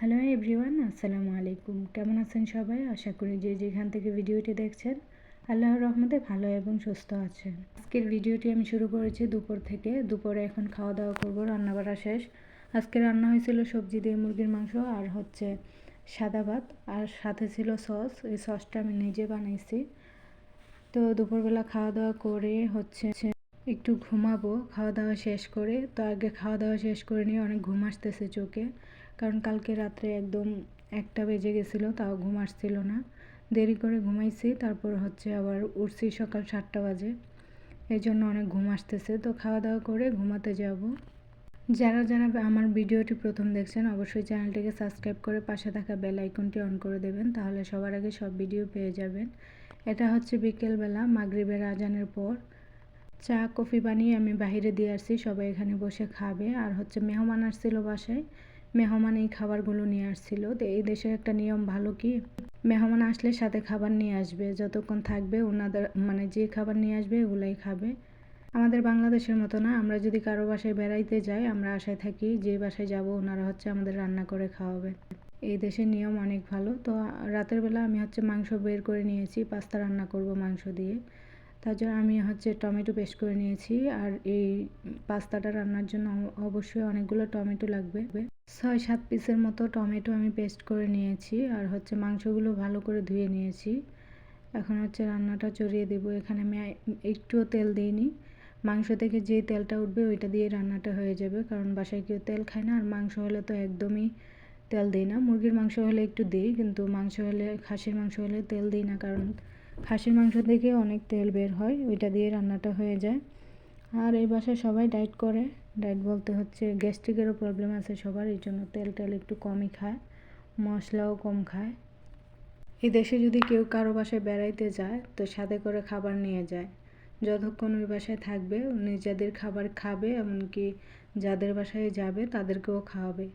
Hello everyone আসসালামু আলাইকুম। কেমন আছেন সবাই? আশা করি যে যেখান থেকে ভিডিওটি দেখছেন, আল্লাহর রহমতে ভালো এবং সুস্থ আছেন। আজকের ভিডিওটি আমি শুরু করেছি দুপুর থেকে। দুপুরে এখন খাওয়া দাওয়া করব রান্না বাড়া শেষ। আজকে রান্না হয়েছিল সবজি দিয়ে মুরগির মাংস আর হচ্ছে সাদা ভাত। আর সাথে ছিল সস। এই সসটা আমি নিজে বানাইছি। তো দুপুরবেলা খাওয়া দাওয়া করে হচ্ছে একটু ঘুমাবো। খাওয়া দাওয়া শেষ করে, তো আগে খাওয়া দাওয়া শেষ করে নিয়ে অনেক ঘুম আসতেছে চোখে। কারণ কালকে রাত্রে একদম একটা বেজে গেছিল, তাও ঘুম আসছিল না। দেরি করে ঘুমাইছি, তারপর হচ্ছে আবার উঠছি সকাল সাতটা বাজে। এই জন্য অনেক ঘুম আসতেছে। তো খাওয়া দাওয়া করে ঘুমাতে যাব। যারা যারা আমার ভিডিওটি প্রথম দেখছেন, অবশ্যই চ্যানেলটিকে সাবস্ক্রাইব করে পাশে থাকা বেল আইকনটি অন করে দেবেন, তাহলে সবার আগে সব ভিডিও পেয়ে যাবেন। এটা হচ্ছে বিকেলবেলা, মাগরিবের আজানের পর। চা, কফি বানিয়ে আমি বাহিরে দিয়ে আসছি, সবাই এখানে বসে খাবে। আর হচ্ছে মেহমান আসছিল বাসায় মেহমান এই খাবারগুলো নিয়ে আসছিল। তো এই দেশের একটা নিয়ম ভালো কি? মেহমান আসলে সাথে খাবার নিয়ে আসবে, যতক্ষণ থাকবে ওনাদের মানে যে খাবার নিয়ে আসবে ওগুলাই খাবে। আমাদের বাংলাদেশের মতো না, আমরা যদি কারও বাসায় বেড়াইতে যাই, আমরা আশায় থাকি যে বাসায় যাব ওনারা হচ্ছে আমাদের রান্না করে খাওয়াবে। এই দেশের নিয়ম অনেক ভালো। তো রাতের বেলা আমি হচ্ছে মাংস বের করে নিয়েছি, পাস্তা রান্না করব মাংস দিয়ে। তার জন্য আমি হচ্ছে টমেটো পেস্ট করে নিয়েছি আর এই পাস্তাটা রান্নার জন্য অবশ্যই অনেকগুলো টমেটো লাগবে। ছয়, সাত পিসের মতো টমেটো আমি পেস্ট করে নিয়েছি আর হচ্ছে মাংসগুলো ভালো করে ধুয়ে নিয়েছি। এখন হচ্ছে রান্নাটা চড়িয়ে দেবো। এখানে আমি একটুও তেল দিইনি। মাংস থেকে যে তেলটা উঠবে ওইটা দিয়ে রান্নাটা হয়ে যাবে কারণ বাসায় কেউ তেল খায় না আর মাংস হলে তো একদমই তেল দিই না। মুরগির মাংস হলে একটু দিই কিন্তু মাংস হলে, খাসির মাংস হলে তেল দিই না কারণ খাসির মাংস থেকে অনেক তেল বের হয়, ওইটা দিয়ে রান্নাটা হয়ে যায়। আর এই বাসায় সবাই ডায়েট করে, ডায়েট বলতে হচ্ছে গ্যাস্ট্রিকেরও প্রবলেম আছে সবার, এই জন্য তেল টেল একটু কমই খায়, মশলাও কম খায়। এই দেশে যদি কেউ কারও বাসায় বেড়াইতে যায়, তো সাথে করে খাবার নিয়ে যায়। যতক্ষণ ওই বাসায় থাকবে নিজেদের খাবার খাবে, এমনকি যাদের বাসায় যাবে, তাদেরকেও খাওয়াবে।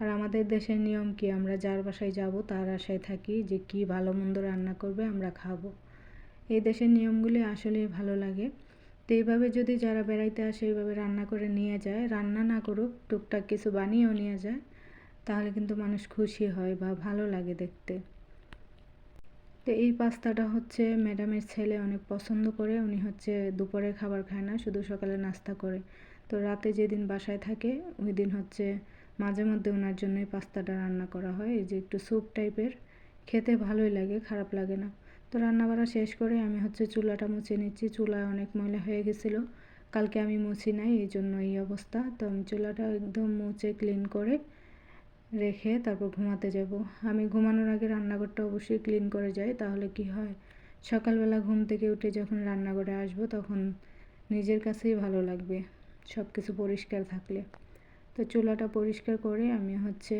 আর আমাদের দেশের নিয়ম কি? আমরা যার বাসায় যাব, তার আশায় থাকি যে কি ভালো মন্দ রান্না করবে, আমরা খাব। এই দেশের নিয়মগুলি আসলেই ভালো লাগে। তো এইভাবে যদি যারা বেড়াইতে আসে এইভাবে রান্না করে নিয়ে যায়, রান্না না করুক, টুকটাক কিছু বানিয়েও নিয়ে যায়, তাহলে কিন্তু মানুষ খুশি হয় বা ভালো লাগে দেখতে। তো এই পাস্তাটা হচ্ছে ম্যাডামের ছেলে অনেক পছন্দ করে, উনি হচ্ছে দুপুরের খাবার খায় না, শুধু সকালে নাস্তা করে। তো রাতে যেদিন বাসায় থাকে, ওই দিন হচ্ছে মাঝে মধ্যে ওনার জন্যই পাস্তাটা রান্না করা হয়। এই যে একটু স্যুপ টাইপের খেতে ভালোই লাগে, খারাপ লাগে না। তো রান্না বাড়া শেষ করে আমি হচ্ছে চুলাটা মুছে নিচ্ছি। চুলায় অনেক ময়লা হয়ে গেছিল। কালকে আমি মুছি নাই, এই জন্য এই অবস্থা। তো আমি চুলাটা একদম মুছে ক্লিন করে রেখে তারপর ঘুমাতে যাব। আমি ঘুমানোর আগে রান্নাঘরটা অবশ্যই ক্লিন করে যাই, তাহলে কি হয়? সকালবেলা ঘুম থেকে উঠে যখন রান্নাঘরে আসব, তখন নিজের কাছেই ভালো লাগবে সব কিছু পরিষ্কার থাকলে। তো চুলাটা পরিষ্কার করে আমি হচ্ছে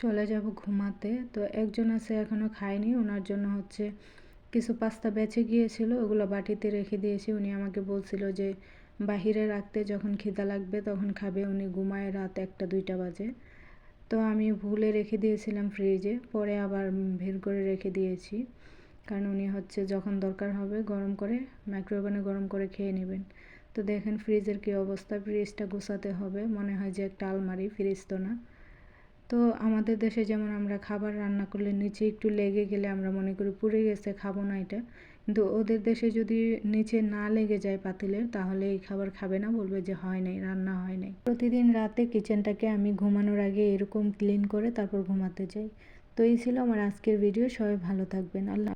চলে যাব ঘুমাতে। তো একজন আছে এখনও খায়নি ওনার জন্য হচ্ছে কিছু পাস্তা বেঁচে গিয়েছিল, ওগুলো বাটিতে রেখে দিয়েছি। উনি আমাকে বলছিল যে, বাহিরে রাখতে যখন খিদা লাগবে তখন খাবে। উনি ঘুমায় রাত একটা, দুইটা বাজে। তো আমি ভুলে রেখে দিয়েছিলাম ফ্রিজে, পরে আবার বের করে রেখে দিয়েছি। কারণ উনি হচ্ছে যখন দরকার হবে গরম করে, মাইক্রোওভেনে গরম করে খেয়ে নেবেন। তো দেখেন ফ্রিজের কী অবস্থা, ফ্রিজটা গোছাতে হবে। মনে হয় যে একটা আলমারি, ফ্রিজ তো না। তো আমাদের দেশে যেমন আমরা খাবার রান্না করলে নিচে একটু লেগে গেলে আমরা মনে করি পুড়ে গেছে, খাব না এটা। কিন্তু ওদের দেশে যদি নিচে না লেগে যায় পাতিলের, তাহলে এই খাবার খাবে না, বলবে যে হয় নাই, রান্না হয় নাই। প্রতিদিন রাতে কিচেনটাকে আমি ঘুমানোর আগে এরকম ক্লিন করে তারপর ঘুমাতে যাই। তো এই ছিল আমার আজকের ভিডিও, সবাই ভালো থাকবেন। আল্লাহ